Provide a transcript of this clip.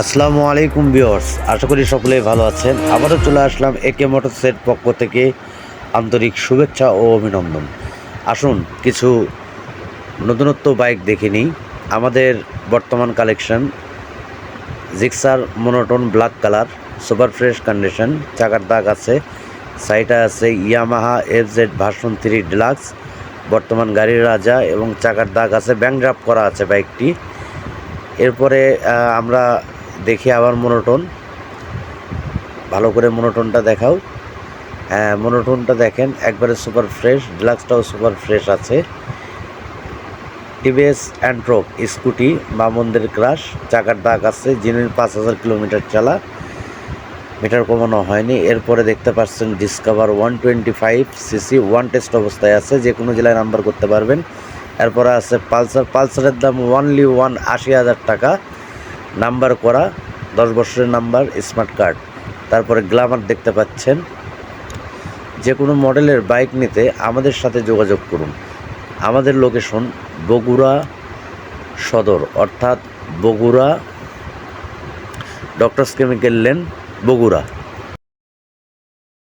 আসসালামু আলাইকুম বিয়র্স আশা করি সকলেই ভালো আছেন। আবারও চলে আসলাম একে মোটরসের পক্ষ থেকে আন্তরিক শুভেচ্ছা ও অভিনন্দন। আসুন, কিছু নতুনত্ব বাইক দেখে নিই। আমাদের বর্তমান collection Gixxer monotone black colour super fresh condition চাকার দাগ আছে সাইটা আছে Yamaha F Z version three deluxe বর্তমান গাড়ির রাজা এবং চাকার দাগ আছে ব্যাংক ড্রাফ করা আছে বাইকটি। এরপরে আমরা দেখি আবার মনোটন। ভালো করে মনোটনটা দেখাও। হ্যাঁ মনোটনটা দেখেন, একবারে সুপার ফ্রেশ ডিলাক্সটাও সুপার ফ্রেশ আছে। টিভিএস অ্যান্ট্রোক স্কুটি মামন্দের ক্রাশ চাকার দাগ আছে যিনি পাঁচ হাজার কিলোমিটার চালা। মিটার কমানো হয়নি। এরপরে দেখতে পাচ্ছেন Discover one twenty five CC one test অবস্থায় আছে যে কোনো জেলায় নাম্বার করতে পারবেন। এরপরে আছে পালসার পালসারের দাম ওয়ানলি ওয়ান আশি হাজার টাকা। নাম্বার করা, দশ বছরের নাম্বার স্মার্ট কার্ড তারপরে গ্লামার দেখতে পাচ্ছেন। যে কোনো মডেলের বাইক নিতে আমাদের সাথে যোগাযোগ করুন। আমাদের লোকেশন বগুড়া সদর, অর্থাৎ Bogura doctors chemical lane Bogura.